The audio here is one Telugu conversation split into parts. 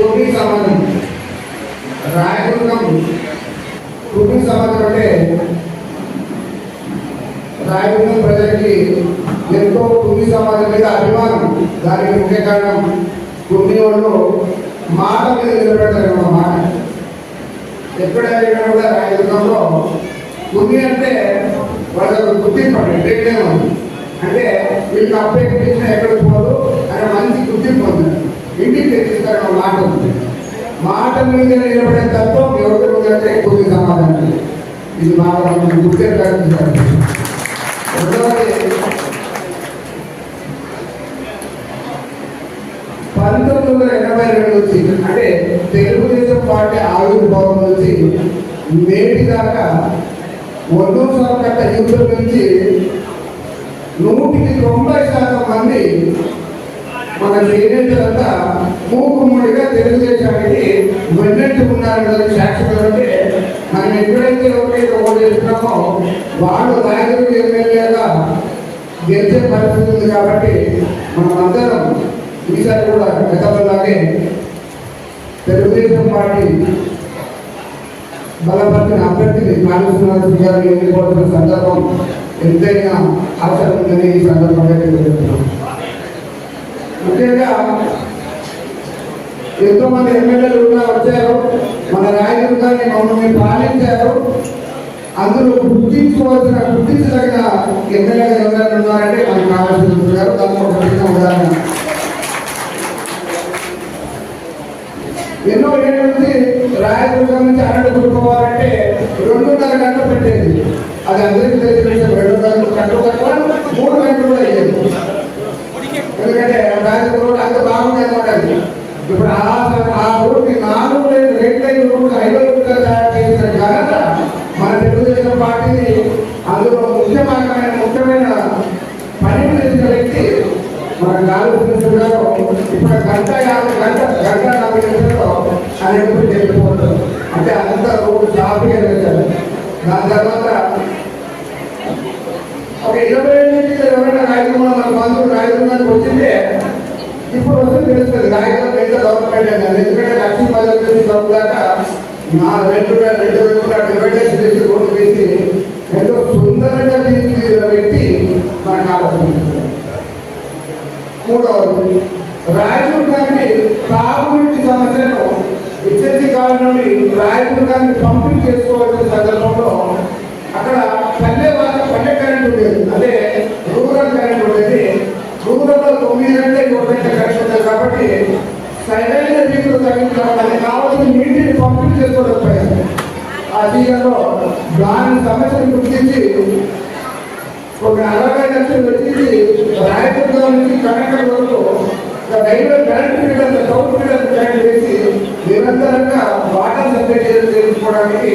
కుటుంబ సమాజం రాయదుర్గం కుటుంబ సమాజం అంటే రాయదుర్గం ప్రజలకి ఎంతో కుటుంబ సమాజం మీద అభిమానం. దానికి ముఖ్య కారణం కొన్ని వాళ్ళు మాట మీద నిలబెడతారు ఒక మాట. ఎక్కడ వెళ్ళినా కూడా రాయదుర్గంలో కుంది అంటే వాళ్ళకి గుర్తింపు అంటే అంటే వీళ్ళకి అప్పేక్షించిన ఎక్కడికి పోదు అనే మంచి గుర్తింపు ఉంది. ఇంటికి తెచ్చిస్తారన్న మాట ఉంది. మాట మీద నిలబడే తత్వం ఎవరికి ఉందంటే ఎక్కువ సమాధానం. ఇది బాగా గుర్తించారు రెండవది పంతొమ్మిది వందల ఎనభై రెండు నుంచి అంటే తెలుగుదేశం పార్టీ ఆవిర్భావం నుంచి నేటి దాకా వందోసారి కట్ట యూత్ నుంచి నూటికి తొంభై శాతం మంది మన చేనేతలంతా మూకుమ్మడిగా తెలుగుదేశానికి వెన్నట్టు ఉన్నారని సాక్షులు అంటే మనం ఎప్పుడైతే ఎవరికైతే ఓటు చేస్తున్నామో వాళ్ళు రాయదుర్గ ఎమ్మెల్యేగా గెలిచే పరిస్థితి ఉంది కాబట్టి మనం అందరం ఈసారి కూడా గతంలాగే తెలుగుదేశం పార్టీ బలపరిచిన అభ్యర్థిని కాళేశ్వరరావు గారిని ఎన్నుకోవాల్సిన సందర్భం ఎంతైనా ఆశ ఉందని ఈ సందర్భంగా తెలియజేస్తున్నాం. ముఖ్యంగా ఎంతో మంది ఎమ్మెల్యేలు కూడా వచ్చారు మన రాయదుర్గాన్ని మమ్మల్ని పాలించారు. అందరూ గుర్తించుకోవాల్సిన గుర్తించదగిన ఎమ్మెల్యేలు ఎవరైనా ఉన్నారంటే మనకు కావాల్సిన గారు. దానికి ఒక చిన్న ఉదాహరణ. ఎన్నో ఏళ్ళ నుంచి రాయదుర్గం నుంచి అరడు పోవాలంటే రెండున్నర గంటలు పెట్టేది. అది అందరికీ తెలిసిన విషయం. రెండు గంటలు గంటలు మూడు గంటలు కూడా అయ్యేది. ఎందుకంటే రాజకీయ రోడ్ అంత బాగుండేది ఉండాలి ఇప్పుడు ఆ ఆ రోడ్డు నాలుగు లైన్ రెండు లైన్ రోడ్డు ఐదు రోడ్డుగా తయారు చేసిన ఘనత మన తెలుగుదేశం పార్టీని అందులో ముఖ్యమైన ముఖ్యమైన పని చేసిన వ్యక్తి మన కాళేశ్వర గారు. ఇప్పుడు గంట యాభై గంట గంట నలభై నిమిషాలు ఆయన చెప్పిపోతారు అంటే అంత రోడ్డు సాఫీగా వేశారు దాని తర్వాత ఒక ఇరవై ఏళ్ళ నుంచి ఎవరైనా రాయకుమార్ మన బంధువులు రాయకుమార్కి వచ్చిందే ఇప్పుడు వస్తే తెలుస్తుంది. రాయకుమార్ ఎంత గవర్నమెంట్ అని ఎందుకంటే లక్ష్మీ పదవి నుంచి దాకా నా రెండు వేల రెండు వేల డివైడెన్స్ చేసి రోడ్డు వేసి ఎంతో సుందరంగా తీసి వ్యక్తి మనకు ఆలోచించారు మూడవది గారిని తాగునీటి సమస్యను హెచ్ఎస్సి కాలం నుండి రాయదుర్గాన్ని పంపిణీ చేసుకోవాల్సిన నీటిని పంపిణీ చేసుకోలేకపోయారు ఆ సీజన్లో దాని సమస్యను గుర్తించి ఒక అరవై లక్షలు వెచ్చించి రాయదుర్గం నుంచి కనెక్టర్ వరకు railway current meter south meter current చేసి నిరంతరంగా వాటర్ సప్లై చేయించుకోవడానికి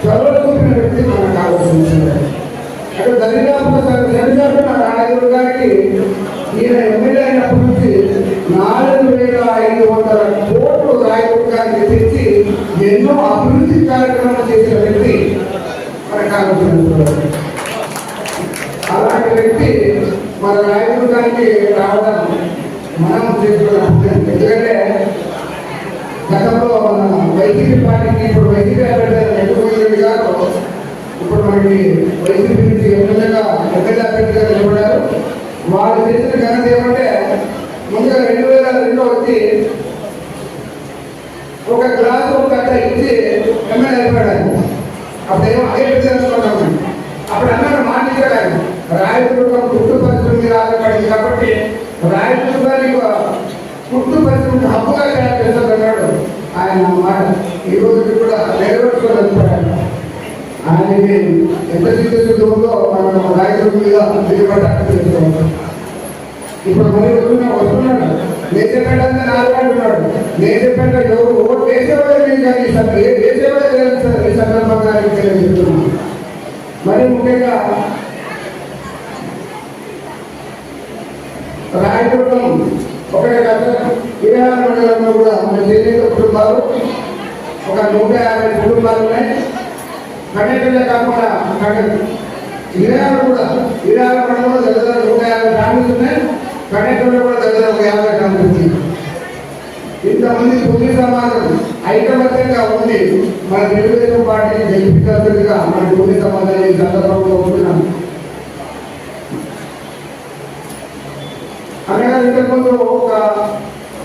చొరవ చూపిన వ్యక్తి మనకు ఆలోచించారు అక్కడ దరిదాపు దరిదాపు నా రాయదుర్గ ఈయన ఎమ్మెల్యే అయినప్పటి నుంచి నాలుగు వేల ఐదు వందల తెచ్చి ఎన్నో అభివృద్ధి కార్యక్రమాలు చేసిన వ్యక్తి మనకు ఆలోచించారు అలాంటి వ్యక్తి మన రాయదుర్గానికి రావడం మనం చేసుకోవాలి ఎందుకంటే గతంలో మన వైసీపీ పార్టీకి ఇప్పుడు వైసీపీ అభ్యర్థి నెట్టుకోలేదు గారు ఇప్పుడు మనకి వైసీపీ నుంచి ఎమ్మెల్యేగా ఎమ్మెల్యే అభ్యర్థిగా నిలబడారు వాళ్ళు చేసిన ఘనత ఏమంటే ముందుగా రెండు వేల రెండులో వచ్చి ఒక గ్లాస్ ఒక గంట ఇచ్చి ఎమ్మెల్యే అయిపోయాడు. అప్పుడేమో అదే అనుకున్నాం అప్పుడు అన్నాడు మాట ఆయన రాయదుర్గం పుట్టు పరిస్థితి మీద ఆధారపడింది కాబట్టి రాయదుర్గానికి పుట్టు పరిస్థితి హక్కుగా తయారు చేశాడు ఆయన మాట ఈ రోజు కూడా నెరవేర్చుకోలేకపోయాడు ఆయనకి ఎంత సిద్ధుందో మనం రాయదుర్గం మీద దిగుబడి తెలుసుకోవాలి ఇప్పుడు మరి వస్తున్నా వస్తున్నాడు నేను చెప్పేటంతా నాలుగు అంటున్నాడు. నేను చెప్పేట ఎవరు ఓటు వేసేవాడే నేను కానీ ఈ సంద- ఏ- వేసేవాడే సార్ ఈ సందర్భంగా నేను తెలియజేస్తున్నాను. మరి ముఖ్యంగా రాయదుర్గం ఒకటే కాదు ఇరవై మండలంలో కూడా మన చేనేత కుటుంబాలు ఒక నూట యాభై కుటుంబాలు ఉన్నాయి. కన్నెక్కడే కాకుండా కన్నె ఇరవై కూడా ఇరవై మండలంలో దగ్గర నూట యాభై ఫ్యామిలీస్ ఉన్నాయి. కన్నెక్కడలో కూడా దగ్గర ఒక యాభై ఫ్యామిలీస్ ఉన్నాయి ఇంతమంది భూమి సమాజం ఐకమత్యంగా ఉంది మన తెలుగుదేశం పార్టీ గెలిపించాల్సిందిగా మన భూమి సమాజాన్ని ఈ సందర్భంలో ఉంటున్నాం అనగా ఇంతకుముందు ఒక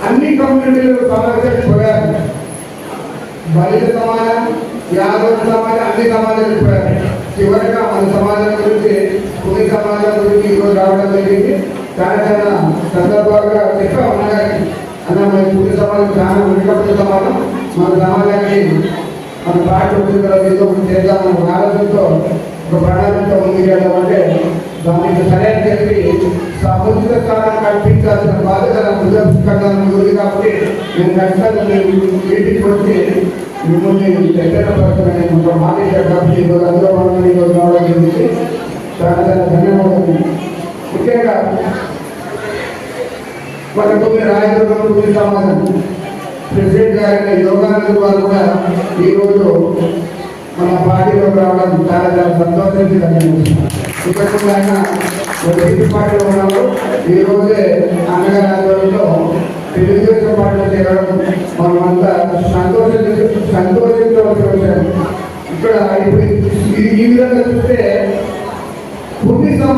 అన్ని కమ్యూనిటీలు సమర్థించిపోయారు బలిత సమాజం యాదవ సమాజం అన్ని సమాజాలు పోయారు చివరిగా మన సమాజం గురించి భూమి సమాజం గురించి ఈరోజు రావడం జరిగింది చాలా సందర్భంగా సందర్భాలుగా చెప్పాం అన్నగారికి అన్న మన భూమి సమాజం చాలా వెనుకబడిన సమాజం మన సమాజాన్ని మన పార్టీ వచ్చిన ఏదో ఒకటి ఒక ఆలోచనతో ఒక ప్రణాళికతో ముందుకెళ్ళడం అంటే దానికి సరైన చెప్పి సముద్ర స్థానం కల్పించాల్సిన బాధ్యత నా హృదయపూర్వకంగా ఉంది కాబట్టి నేను ఖచ్చితంగా నేను ఇంటికి వచ్చి మిమ్మల్ని దగ్గర పడుతున్నాను మాట కాబట్టి అందులో మనం ఈరోజు చాలా చాలా ధన్యవాదాలు. ముఖ్యంగా మన తొమ్మిది రాయదుర్గం తొమ్మిది సమాజం. ప్రెసిడెంట్ గారైన యోగానంద వారు కూడా ఈరోజు మన పార్టీలో రావడం చాలా చాలా సంతోషించి ఇంతకు ఆయన వైసీపీ పార్టీలో ఉన్నారు. ఈరోజే అన్నగారి ఆధ్వర్యంలో తెలుగుదేశం పార్టీలో చేరడం మనమంతా సంతోషించి సంతోషించవలసిన విషయం ఇక్కడ ఈ విధంగా చూస్తే